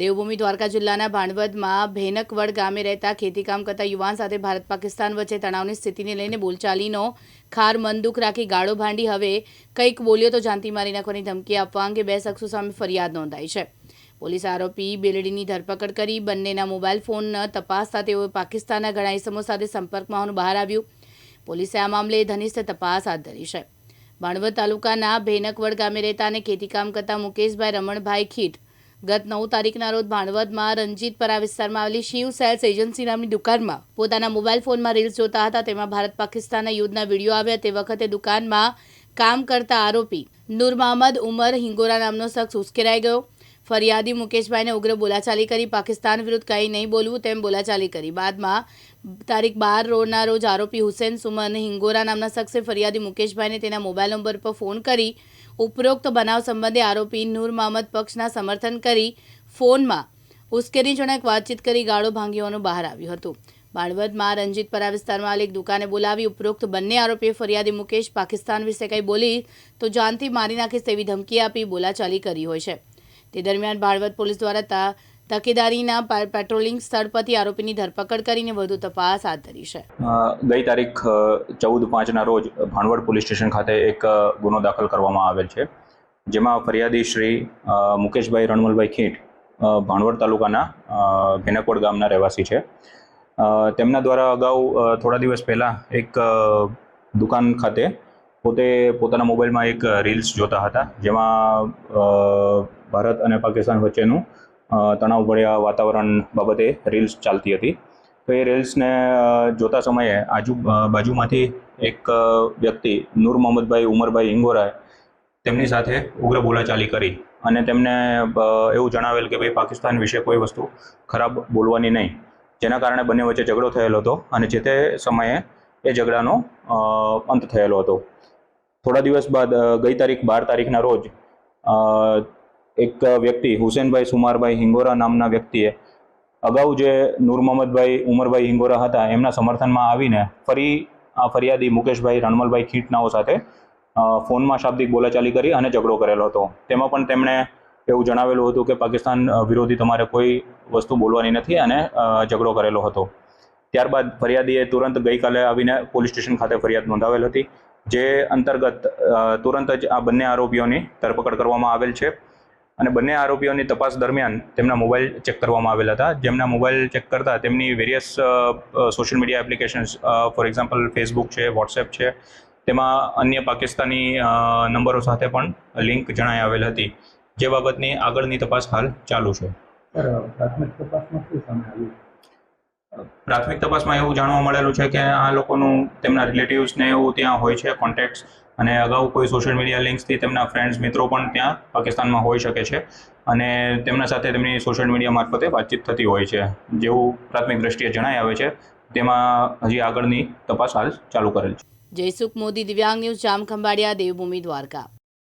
દેવભૂમિ દ્વારકા જિલ્લાના ભાંડવદમાં ભેનકવડ ગામે રહેતા ખેતીકામ કરતા યુવાન સાથે ભારત પાકિસ્તાન વચ્ચે તણાવની સ્થિતિને લઈને બોલચાલીનો ખાર મનદુખ રાખી ગાળો ભાંડી. હવે કંઈક બોલ્યો તો જાનતી મારી નાખવાની ધમકી આપવા અંગે બે શખ્સો સામે ફરિયાદ નોંધાઈ છે. પોલીસ આરોપી બેલડીની ધરપકડ કરી બંનેના મોબાઈલ ફોન તપાસતા તેઓએ પાકિસ્તાનના ઘણા ઇસમો સાથે સંપર્કમાં હોવાનું બહાર આવ્યું. પોલીસે આ મામલે ધનિષ્ઠ તપાસ હાથ ધરી છે. ભાણવડ તાલુકાના ભેનકવડ ગામે રહેતા અને ખેતીકામ કરતા મુકેશભાઈ રમણભાઈ ખીટ ગત નવ તારીખના રોજ ભાણવદમાં રંજીતપરા વિસ્તારમાં આવેલી શિવ સેલ્સ એજન્સી નામની દુકાનમાં પોતાના મોબાઈલ ફોનમાં રીલ્સ જોતા હતા. તેમાં ભારત પાકિસ્તાનના યુદ્ધના વીડિયો આવ્યા. તે વખતે દુકાનમાં કામ કરતા આરોપી નૂર મહમદ ઉમર હિંગોરા નામનો શખ્સ ઉશ્કેરાઈ ગયો. ફરિયાદી મુકેશભાઈને ઉગ્ર બોલાચાલી કરી. પાકિસ્તાન વિરુદ્ધ કંઈ નહીં બોલવું તેમ બોલાચાલી કરી. બાદમાં તારીખ બાર રોડના રોજ આરોપી હુસેન સુમન હિંગોરા નામના શખ્સે ફરિયાદી મુકેશભાઈને તેના મોબાઈલ નંબર પર ફોન કરી ઉપરોક્ત બનાવ સંબંધે આરોપી નૂર મહમદ પક્ષના સમર્થન કરી ફોનમાં ઉશ્કેરણીજનક વાતચીત કરી ગાળો ભાંગી હોવાનું બહાર આવ્યું હતું. બાળવદમાં રંજીતપરા વિસ્તારમાં આવેલી એક દુકાને બોલાવી ઉપરોક્ત બંને આરોપીએ ફરિયાદી મુકેશ પાકિસ્તાન વિશે કંઈ બોલી તો જાનથી મારી નાખીશ તેવી ધમકી આપી બોલાચાલી કરી હોય છે. તે દરમિયાન ભાળવદ પોલીસ દ્વારા તકેદારીના પેટ્રોલિંગ સ્થળ પરથી આરોપીની ધરપકડ કરીને વધુ તપાસ હાથ ધરી છે. ગઈ તારીખ ચૌદ પાંચના રોજ ભાણવડ પોલીસ સ્ટેશન ખાતે એક ગુનો દાખલ કરવામાં આવેલ છે. જેમાં ફરિયાદી શ્રી મુકેશભાઈ રણમલભાઈ ખીટ ભાણવડ તાલુકાના ભેનકવડ ગામના રહેવાસી છે. તેમના દ્વારા અગાઉ થોડા દિવસ પહેલાં એક દુકાન ખાતે પોતે પોતાના મોબાઈલમાં એક રીલ્સ જોતા હતા. જેમાં ભારત અને પાકિસ્તાન વચ્ચેનું તણાવભર્યા વાતાવરણ બાબતે રીલ્સ ચાલતી હતી. તો એ રીલ્સને જોતા સમયે આજુ બાજુમાંથી એક વ્યક્તિ, નૂર મોહમ્મદભાઈ ઉમરભાઈ ઇંગોરાએ તેમની સાથે ઉગ્ર બોલાચાલી કરી અને તેમને એવું જણાવેલ કે ભાઈ, પાકિસ્તાન વિશે કોઈ વસ્તુ ખરાબ બોલવાની નહીં. જેના કારણે બંને વચ્ચે ઝઘડો થયેલો હતો અને જે તે સમયે એ ઝઘડાનો અંત થયેલો હતો. થોડા દિવસ બાદ ગઈ તારીખ બાર તારીખના રોજ એક વ્યક્તિ, હુસેનભાઈ સુમારભાઈ હિંગોરા નામના વ્યક્તિએ અગાઉ જે નૂર મોહમ્મદભાઈ, ઉમરભાઈ હિંગોરા હતા, એમના સમર્થનમાં આવીને ફરી આ ફરિયાદી મુકેશભાઈ રણમલભાઈ ખીટનાઓ સાથે ફોનમાં શાબ્દિક બોલાચાલી કરી અને ઝઘડો કરેલો હતો. તેમાં પણ તેમણે એવું જણાવેલું હતું કે પાકિસ્તાન વિરોધી તમારે કોઈ વસ્તુ બોલવાની નથી અને ઝઘડો કરેલો હતો. ત્યારબાદ ફરિયાદીએ તુરંત ગઈકાલે આવીને પોલીસ સ્ટેશન ખાતે ફરિયાદ નોંધાવેલ હતી, જે અંતર્ગત તુરંત જ આ બંને આરોપીઓની ધરપકડ કરવામાં આવેલ છે. અને બંને આરોપીઓની તપાસ દરમિયાન તેમના મોબાઈલ ચેક કરવામાં આવેલા હતા. જેમના મોબાઈલ ચેક કરતા તેમની various social media applications for example Facebook છે વોટ્સએપ છે તેમાં અન્ય પાકિસ્તાની નંબરો સાથે પણ લિંક જણાઈ આવેલ હતી. જે બાબતની આગળની તપાસ હાલ ચાલુ છે. પ્રાથમિક તપાસમાં એવું જાણવા મળેલું છે કે આ લોકોનું તેમના રિલેટિવ્સને એવું ત્યાં હોય છે કોન્ટેક્ટ્સ અને અગાઉ કોઈ સોશિયલ મીડિયા લિંક્સથી તેમના ફ્રેન્ડ્સ મિત્રો પણ ત્યાં પાકિસ્તાનમાં હોઈ શકે છે. અને તેમના સાથે તેમની સોશિયલ મીડિયા મારફતે વાતચીત થતી હોય છે. જેવું પ્રાથમિક દ્રષ્ટિએ જણાઈ આવે છે. તેમાં હજી આગળની તપાસ હાલ ચાલુ કરેલ છે. જયસુખ મોદી, દિવ્યાંગ ન્યૂઝ જામ ખંભાળિયા દેવભૂમિ દ્વારકા.